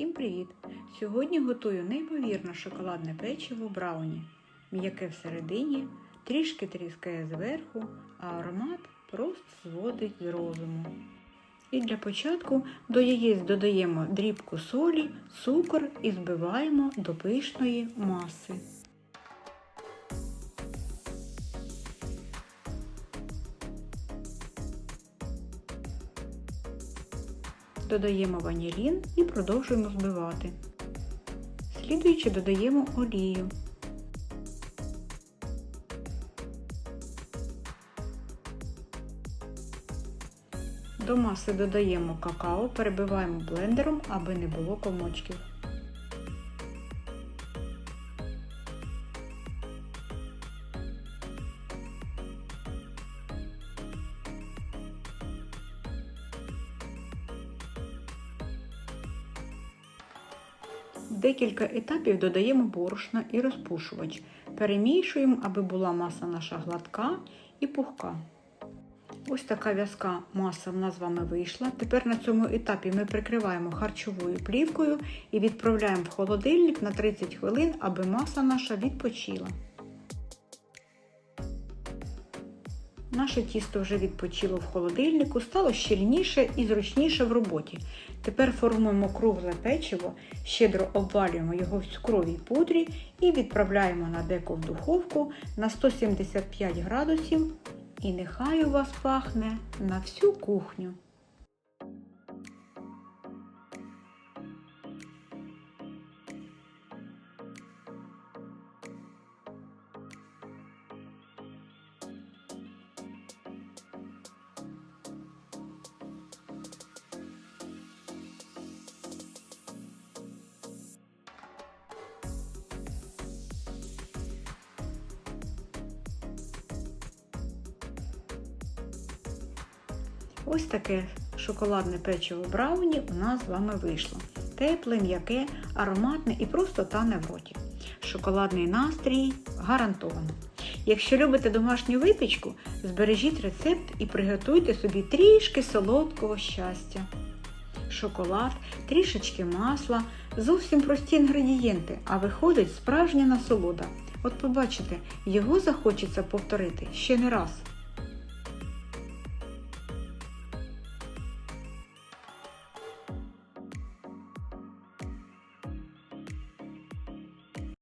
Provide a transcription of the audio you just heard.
Всім привіт! Сьогодні готую неймовірне шоколадне печиво брауні. М'яке всередині, трішки тріскає зверху, а аромат просто зводить з розуму. І для початку до яєць додаємо дрібку солі, цукор і збиваємо до пишної маси. Додаємо ванілін і продовжуємо збивати. Слідуючи додаємо олію. До маси додаємо какао, перебиваємо блендером, аби не було комочків. Декілька етапів додаємо борошна і розпушувач. Перемішуємо, аби була маса наша гладка і пухка. Ось така в'язка маса в нас з вами вийшла. Тепер на цьому етапі ми прикриваємо харчовою плівкою і відправляємо в холодильник на 30 хвилин, аби маса наша відпочила. Наше тісто вже відпочило в холодильнику, стало щільніше і зручніше в роботі. Тепер формуємо кругле печиво, щедро обвалюємо його в цукровій пудрі і відправляємо на деко в духовку на 175 градусів. І нехай у вас пахне на всю кухню. Ось таке шоколадне печиво брауні у нас з вами вийшло. Тепле, м'яке, ароматне і просто тане в роті. Шоколадний настрій гарантовано. Якщо любите домашню випічку, збережіть рецепт і приготуйте собі трішки солодкого щастя. Шоколад, трішечки масла, зовсім прості інгредієнти, а виходить справжня насолода. От побачите, його захочеться повторити ще не раз.